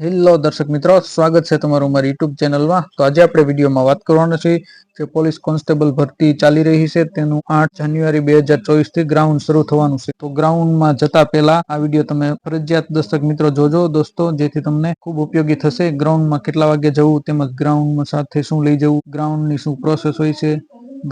Hello દર્શક મિત્રો. સ્વાગત છે તમારું મારી યુટ્યુબ ચેનલમાં તો આજે આપણે વિડીયોમાં વાત કરવાના છે જે પોલીસ કોન્સ્ટેબલ ભરતી ચાલી રહી છે તેનું આઠ જાન્યુઆરી બે હજાર ચોવીસથી ગ્રાઉન્ડ શરૂ થવાનું છે. તો ગ્રાઉન્ડમાં જતા પહેલા આ વીડિયો તમે ફરજિયાત દર્શક મિત્રો જોજો દોસ્તો, જેથી તમને ખૂબ ઉપયોગી થશે. ગ્રાઉન્ડમાં કેટલા વાગે જવું તેમજ ગ્રાઉન્ડ સાથે શું લઈ જવું, ગ્રાઉન્ડની શું પ્રોસેસ હોય છે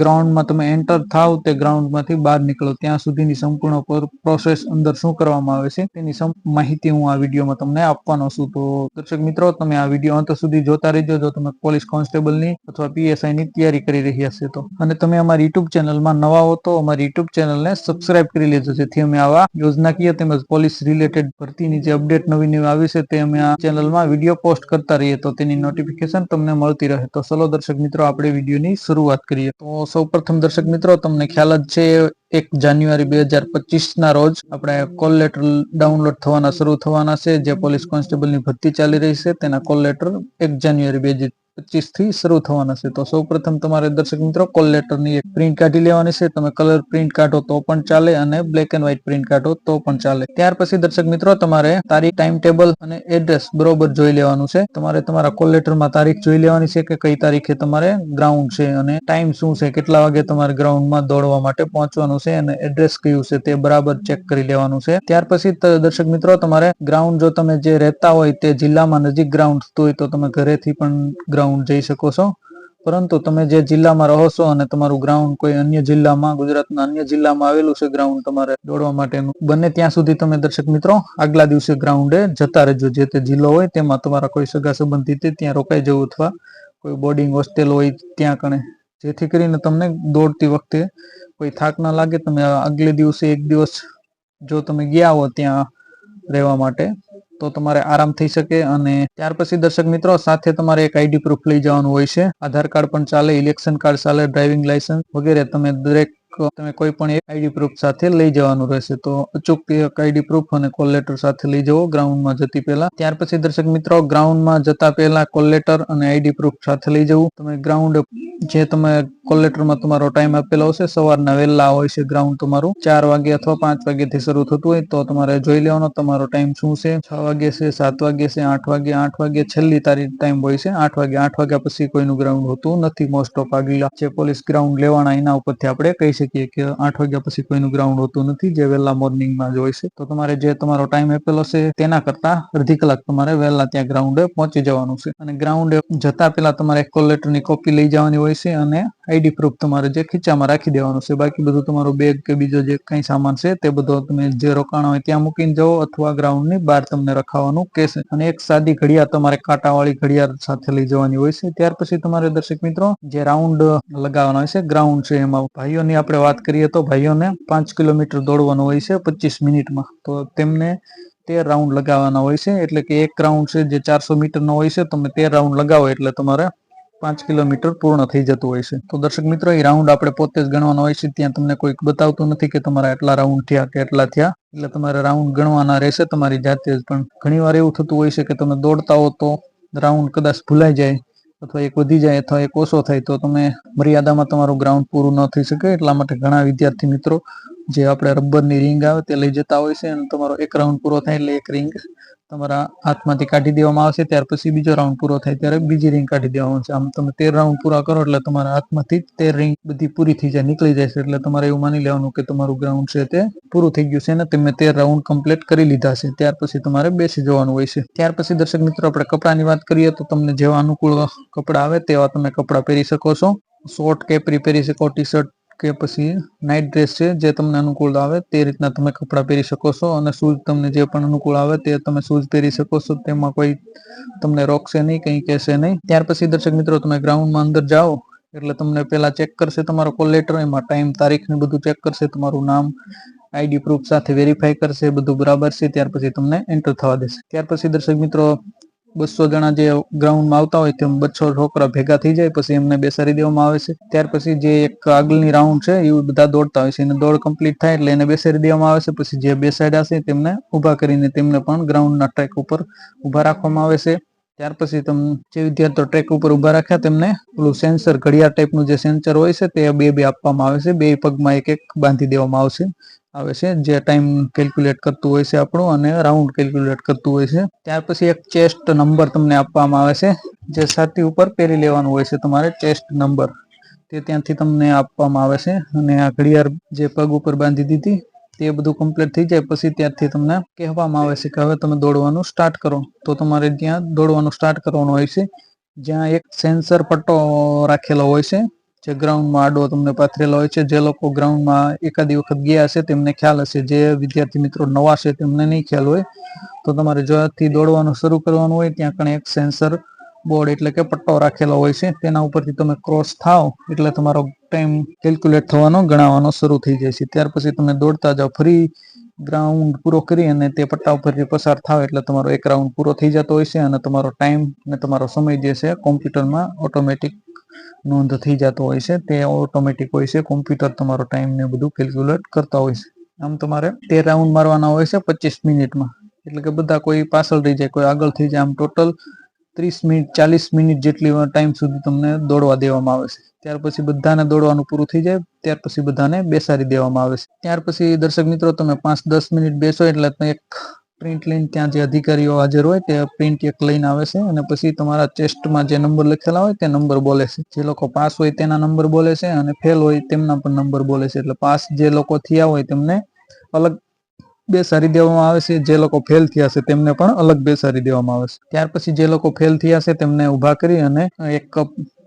ગ્રાઉન્ડમાં તમે એન્ટર થાવ તે ગ્રાઉન્ડમાંથી બહાર નીકળો. ત્યાં સુધીની સંપૂર્ણ પ્રોસેસ અંદર શું કરવામાં આવે છે તેની માહિતી હું આ વિડીયોમાં તમને આપવાનો છું. તો દર્શક મિત્રો, તમે આ વીડિયો અંત સુધી જોતા રહેજો. જો તમે પોલીસ કોન્સ્ટેબલની અથવા પીએસઆઈની તૈયારી કરી રહ્યા છે તો. અને તમે અમારી યુટ્યુબ ચેનલમાં નવા હો તો અમારી યુટ્યુબ ચેનલને સબસ્ક્રાઇબ કરી લેજો. જેથી અમે આવા યોજનાકીય તેમજ પોલીસ રિલેટેડ ભરતીની જે અપડેટ નવી નવી આવી છે તે અમે આ ચેનલમાં વીડિયો પોસ્ટ કરતા રહીએ તો તેની નોટિફિકેશન તમને મળતી રહે. તો ચલો દર્શક મિત્રો, આપણે વિડીયોની શરૂઆત કરીએ. તો સૌપ્રથમ દર્શક મિત્રો, તમને ખ્યાલ જ છે, એક જાન્યુઆરી બે હજાર પચીસ ના રોજ આપણે કોલ લેટર ડાઉનલોડ થવાના, શરૂ થવાના છે, જે પોલીસ કોન્સ્ટેબલની ભરતી ચાલી રહી છે, તેના કોલ લેટર એક જાન્યુઆરી બે પચીસથી શરૂ થવાના છે. તો સૌપ્રથમ તમારે દર્શક મિત્રો કોલ લેટરની એક પ્રિન્ટ કાઢી લેવાની છે. તમે કલર પ્રિન્ટ કાઢો તો પણ ચાલે અને બ્લેક એન્ડ વ્હાઈટ પ્રિન્ટ કાઢો તો પણ ચાલે. ત્યાર પછી દર્શક મિત્રો, તમારે તારીખ ટાઈમ ટેબલ અને એડ્રેસ બરોબર જોઈ લેવાનું છે. તમારે તમારા કોલ લેટરમાં તારીખ જોઈ લેવાની છે કે કઈ તારીખે તમારે ગ્રાઉન્ડ છે અને ટાઈમ શું છે? કેટલા વાગે તમારે ગ્રાઉન્ડમાં દોડવા માટે પહોંચવાનું છે અને એડ્રેસ કયું છે તે બરાબર ચેક કરી લેવાનું છે. ત્યાર પછી દર્શક મિત્રો, તમારે ગ્રાઉન્ડ જો તમે જે રહેતા હોય તે જિલ્લામાં નજીક ગ્રાઉન્ડ હોય તો તમે ઘરેથી પણ ગ્રાઉન્ડ જઈ શકો છો. પરંતુ તમે જે જિલ્લામાં રહો છો અને તમારું ગ્રાઉન્ડ કોઈ અન્ય જિલ્લામાં, ગુજરાતના અન્ય જિલ્લામાં આવેલું છે ગ્રાઉન્ડ તમારે દોડવા માટેનું, બને ત્યાં સુધી તમે દર્શક મિત્રો, આગલા દિવસે ગ્રાઉન્ડે જતા રહેજો. જે તે જિલ્લો હોય તેમાં તમારા કોઈ સગા સંબંધિત ત્યાં રોકાઈ જવું અથવા કોઈ બોર્ડિંગ હોસ્ટેલ હોય ત્યાં કણે. જેથી કરીને તમને દોડતી વખતે કોઈ થાક ના લાગે. તમે આગલે દિવસે એક દિવસ જો તમે ગયા હો ત્યાં રહેવા માટે તો તમારે આરામ થઈ શકે અને ત્યાર પછી દર્શક મિત્રો, સાથે તમારે એક આઈડી પ્રૂફ લઈ જવાનું હોય છે. આધાર કાર્ડ પણ ચાલે ઇલેક્શન કાર્ડ ચાલે ડ્રાઇવિંગ લાયસન્સ વગેરે તમે દરેક, તમે કોઈ પણ એક આઈડી પ્રૂફ સાથે લઈ જવાનું રહેશે. તો અચૂક આઈડી પ્રૂફ અને કોલ લેટર સાથે લઈ જવો ગ્રાઉન્ડમાં જતી પહેલા. ત્યાર પછી દર્શક મિત્રો ગ્રાઉન્ડમાં જતા પહેલા કોલ લેટર અને આઈડી પ્રૂફ સાથે લઈ જવું. તમે ગ્રાઉન્ડ જે તમે કોલેટરમાં તમારો ટાઈમ આપેલો હશે, સવારના વહેલા હોય છે ગ્રાઉન્ડ તમારું, ચાર વાગે અથવા પાંચ વાગ્યાથી શરૂ થતું હોય તો તમારે જોઈ લેવાનો તમારો ટાઈમ શું છે. છ વાગે છે, સાત વાગે છે, આઠ વાગે આઠ વાગે છેલ્લી તારીખ ટાઈમ હોય છે. આઠ વાગે, આઠ વાગ્યા પછી કોઈનું ગ્રાઉન્ડ હોતું નથી મોસ્ટ ઓફ આગલા. જે પોલીસ ગ્રાઉન્ડ લેવાના એના ઉપરથી આપણે કહી શકીએ કે આઠ વાગ્યા પછી કોઈનું ગ્રાઉન્ડ હોતું નથી, જે વહેલા મોર્નિંગમાં જ હોય છે. તો તમારે જે તમારો ટાઈમ આપેલો છે તેના કરતા અડધી કલાક તમારે વહેલા ત્યાં ગ્રાઉન્ડે પહોંચી જવાનું છે. અને ગ્રાઉન્ડે જતા પહેલા તમારે કોલેટરની કોપી લઈ જવાની હોય છે અને આઈડી પ્રૂફ તમારે જે ખીચામાં રાખી દેવાનું છે. બાકી બધું તમારું બેગ કે બીજો જે કઈ સામાન છે તે બધો તમે જે રોકાણ હોય ત્યાં મૂકીને જાઓ અથવા ગ્રાઉન્ડની બહાર તમને રખાવાનું કહેશે અને એક સાદી ઘડિયાળ તમારે કાંટાવાળી ઘડિયાળ સાથે લઈ જવાની હોય છે. ત્યાર પછી તમારે દર્શક મિત્રો, જે રાઉન્ડ લગાવવાનો હોય છે ગ્રાઉન્ડ છે એમાં. ભાઈઓની આપણે વાત કરીએ તો ભાઈઓને પાંચ કિલોમીટર દોડવાનું હોય છે પચીસ મિનિટમાં. તો તેમને તેર રાઉન્ડ લગાવવાના હોય છે. એટલે કે એક રાઉન્ડ છે જે ચારસો મીટરનો હોય છે. તમે તેર રાઉન્ડ લગાવો એટલે તમારે પાંચ કિલોમીટર પૂર્ણ થઈ જતું હોય છે. તો દર્શક મિત્રો, એ રાઉન્ડ આપણે પોતે જ ગણવાનો હોય છે. ત્યાં તમને કોઈ બતાવતું નથી કે તમારા એટલા રાઉન્ડ થયા કે એટલા થયા. એટલે તમારે રાઉન્ડ ગણવાના રહેશે. તમારી જાતે જ પણ ઘણીવાર એવું થતું હોય છે કે તમે દોડતા હો તો રાઉન્ડ કદાચ ભૂલાઈ જાય અથવા એક વધી જાય અથવા એક ઓછો થાય તો તમે મર્યાદામાં તમારું ગ્રાઉન્ડ પૂરું ન થઈ શકે. એટલા માટે ઘણા વિદ્યાર્થી મિત્રો, જે આપણે રબરની રિંગ આવે તે લઈ જતા હોય છે અને તમારો એક રાઉન્ડ પૂરો થાય એટલે એક રિંગ તમારા હાથમાંથી કાઢી દેવામાં આવશે, ત્યાર પછી બીજો રાઉન્ડ પૂરો થાય ત્યારે બીજી રિંગ કાઢી દેવામાં આવશે આમ તમે તેર રાઉન્ડ પૂરા કરો એટલે તમારા હાથમાંથી તેર રિંગ બધી પૂરી થઈ જાય, નીકળી છે. એટલે તમારે એવું માની લેવાનું કે તમારું ગ્રાઉન્ડ છે તે પૂરું થઈ ગયું છે અને તમે તેર રાઉન્ડ કમ્પ્લીટ કરી લીધા છે. ત્યાર પછી તમારે બેસી જવાનું હોય છે. ત્યાર પછી દર્શક મિત્રો, આપણે કપડાની વાત કરીએ તો તમને જેવા અનુકૂળ કપડાં આવે તેવા તમે કપડાં પહેરી શકો છો. શોર્ટ કેપરી પહેરી શકો ટી શર્ટ કે પછી નાઇટ ડ્રેસ છે, જે તમને અનુકૂળ આવે, તે રીતના તમે કપડાં પહેરી શકો છો અને શૂઝ તમને જે પણ અનુકૂળ આવે તે તમે શૂઝ પહેરી શકો છો. તેમાં કોઈ તમને રોકશે નહીં, કંઈ કહેશે નહીં. ત્યાર પછી દર્શક મિત્રો, તમે ગ્રાઉન્ડમાં અંદર જાઓ, એટલે તમને પહેલા ચેક કરશે તમારો કોલ લેટર એમાં ટાઈમ તારીખ ને બધું ચેક કરશે, તમારું નામ આઈડી પ્રૂફ સાથે વેરીફાઈ કરશે, બધું બરાબર છે. ત્યાર પછી તમને એન્ટર થવા દેશે. ત્યાર પછી દર્શક મિત્રો બસો જણા જે ગ્રાઉન્ડમાં આવતા હોય તેમ બસો છોકરા ભેગા થઈ જાય, પછી એમને બેસાડી દેવામાં આવે છે. ત્યાર પછી જે એક આગળની રાઉન્ડ છે એ બધા દોડતા હોય છે. અને દોડ કમ્પ્લીટ થાય એટલે એને બેસાડી દેવામાં આવે છે. પછી જે બેસાડ્યા છે, તેમને ઊભા કરીને તેમને પણ ગ્રાઉન્ડના ટ્રેક ઉપર ઊભા રાખવામાં આવે છે. ત્યાર પછી તમને જે વિદ્યાર્થીઓ ટ્રેક ઉપર ઊભા રાખ્યા, તેમને પેલું સેન્સર ઘડિયાળ ટાઈપનું જે સેન્સર હોય છે, તે બે બે આપવામાં આવે છે. બે પગમાં એક એક બાંધી દેવામાં આવશે. આવે છે, જે ટાઈમ કેલ્ક્યુલેટ કરતું હોય છે આપણું અને રાઉન્ડ કેલ્ક્યુલેટ કરતું હોય છે. ત્યાર પછી એક ચેસ્ટ નંબર તમને આપવામાં આવે છે, જે છાતી ઉપર પહેરી લેવાનું હોય છે તમારે ચેસ્ટ નંબર તે ત્યાંથી તમને આપવામાં આવે છે અને આ ઘડિયાળ જે પગ ઉપર બાંધી દીધી, તે બધું કમ્પ્લીટ થઈ જાય. પછી ત્યારથી તમને કહેવામાં આવે છે કે હવે તમે દોડવાનું સ્ટાર્ટ કરો. તો તમારે ત્યાં દોડવાનું સ્ટાર્ટ કરવાનું હોય છે. જ્યાં એક સેન્સર પટ્ટો રાખેલો હોય છે જે ગ્રાઉન્ડમાં આડો તમને પાથરેલો હોય છે, જે લોકો ગ્રાઉન્ડમાં એકાદી વખત ગયા હશે તેમને ખ્યાલ હશે. જે વિદ્યાર્થી મિત્રો નવા છે, તેમને નહીં ખ્યાલ હોય, તો તમારે જ્યાંથી દોડવાનું શરૂ કરવાનું હોય, ત્યાં કણે એક સેન્સર બોર્ડ એટલે કે પટ્ટો રાખેલો હોય છે. તેના ઉપરથી તમે ક્રોસ થાવ, એટલે તમારો ટાઈમ કેલ્ક્યુલેટ થવાનો, ગણાવવાનો શરૂ થઈ જાય છે. ત્યાર પછી તમે દોડતા જાઓ. ફરી ગ્રાઉન્ડ પૂરો કરી અને તે પટ્ટા ઉપરથી પસાર થાવ એટલે તમારો એક રાઉન્ડ પૂરો થઈ જતો હોય છે અને તમારો ટાઈમ અને તમારો સમય જે છે કોમ્પ્યુટરમાં ઓટોમેટિક નોંધ થઈ જતો હોય છે. તે ઓટોમેટિક હોય છે. કોમ્પ્યુટર તમારો ટાઈમ ને બધું કેલ્ક્યુલેટ કરતા હોય છે. આમ તમારે તે રાઉન્ડ મારવાના હોય છે પચીસ મિનિટમાં. એટલે કે બધા કોઈ પાછળ રહી જાય, કોઈ આગળ થઈ જાય. આમ ટોટલ ત્રીસ મિનિટ, ચાલીસ મિનિટ જેટલી ટાઈમ સુધી તમને દોડવા દેવામાં આવે છે. ત્યાર પછી બધાને દોડવાનું પૂરું થઈ જાય, ત્યાર પછી બધાને બેસાડી દેવામાં આવે છે. ત્યાર પછી દર્શક મિત્રો, તમે પાંચ, દસ મિનિટ બેસો એટલે એક પ્રિન્ટ લઈને ત્યાં જે અધિકારીઓ હાજર હોય, તે પ્રિન્ટ એક લઈને આવે છે અને પછી તમારા ચેસ્ટમાં જે નંબર લખેલા હોય, તે નંબર બોલે છે. જે લોકો પાસ હોય તેના નંબર બોલે છે અને ફેલ હોય તેમના પણ નંબર બોલે છે. એટલે પાસ જે લોકો થયા હોય તેમને અલગ બેસાડી દેવામાં આવે છે, જે લોકો ફેલ થયા છે, તેમને પણ અલગ બેસાડી દેવામાં આવે છે. ત્યાર પછી જે લોકો ફેલ થયા છે, તેમને ઊભા કરી અને એક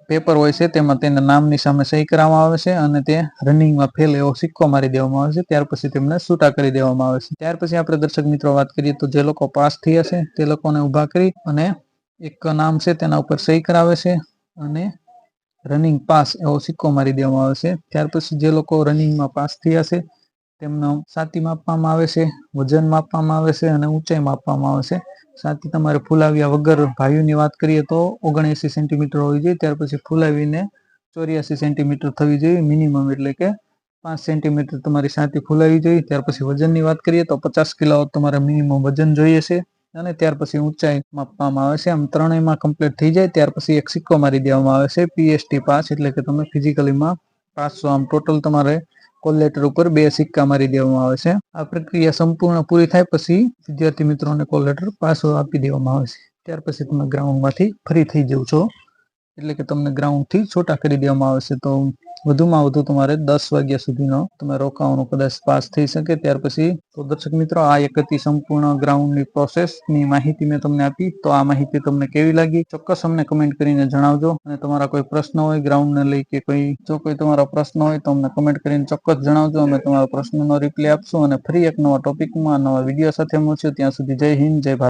પેપર હોય છે, તેમાં તેના નામની સામે સહી કરવામાં આવે છે અને તે રનિંગમાં ફેલ એવો સિક્કો મારી દેવામાં આવે છે. ત્યાર પછી તેમને છૂટા કરી દેવામાં આવે છે. ત્યાર પછી આપણે દર્શક મિત્રો વાત કરીએ તો જે લોકો પાસ થયા છે, તે લોકોને ઊભા કરી અને એક નામ છે, તેના ઉપર સહી કરાવે છે અને રનિંગ પાસ એવો સિક્કો મારી દેવામાં આવે છે. ત્યાર પછી જે લોકો રનિંગમાં પાસ થયા છે તેમનો સાતી માપવામાં આવે છે, વજન માપવામાં આવે છે અને ઊંચાઈ માપવામાં આવે છે. સાતી તમારે ફૂલાવ્યા વગર ભાયુની વાત કરીએ તો ઓગણએંસી સેન્ટીમીટર હોવી જોઈએ, ત્યાર પછી ફૂલાવીને ચોર્યાસી સેન્ટીમીટર થવી જોઈએ, મિનિમમ એટલે કે પાંચ સેન્ટીમીટર તમારી સાતી ફૂલાવી જોઈએ. ત્યાર પછી વજનની વાત કરીએ તો પચાસ કિલો તમારે મિનિમમ વજન જોઈએ છે અને ત્યાર પછી ઊંચાઈ માપવામાં આવે છે. આમ ત્રણેયમાં કમ્પ્લીટ થઈ જાય, ત્યાર પછી એક સિક્કો મારી દેવામાં આવે છે પીએસટી પાસ એટલે કે તમે ફિઝિકલીમાં પાસ. છો આમ ટોટલ તમારે કોલ લેટર ઉપર બે સિક્કા મારી દેવામાં આવે છે. આ પ્રક્રિયા સંપૂર્ણ પૂરી થાય પછી વિદ્યાર્થી મિત્રોને કોલ લેટર પાછો આપી દેવામાં આવે છે. ત્યાર પછી તમે ગ્રાઉન્ડમાંથી ફ્રી થઈ જવું છો. એટલે કે તમને ગ્રાઉન્ડથી છોટા કરી દેવામાં આવે છે. તો વધુમાં વધુ તમારે દસ વાગ્યા સુધીનો તમે રોકાવાનો કદાચ પાસ થઈ શકે. ત્યાર પછી તો દર્શક મિત્રો, આ એક હતી સંપૂર્ણ ગ્રાઉન્ડની પ્રોસેસની માહિતી મેં તમને આપી. તો આ માહિતી તમને કેવી લાગી? ચોક્કસ અમને કમેન્ટ કરીને જણાવજો. અને તમારા કોઈ પ્રશ્ન હોય ગ્રાઉન્ડને લઈ કે કોઈ, જો કોઈ તમારો પ્રશ્ન હોય તો અમને કમેન્ટ કરીને ચોક્કસ જણાવજો. અમે તમારા પ્રશ્નનો રિપ્લાય આપશું. અને ફરી એક નવા ટોપિકમાં નવા વીડિયો સાથે મળશું. ત્યાં સુધી જય હિન્દ, જય ભારત.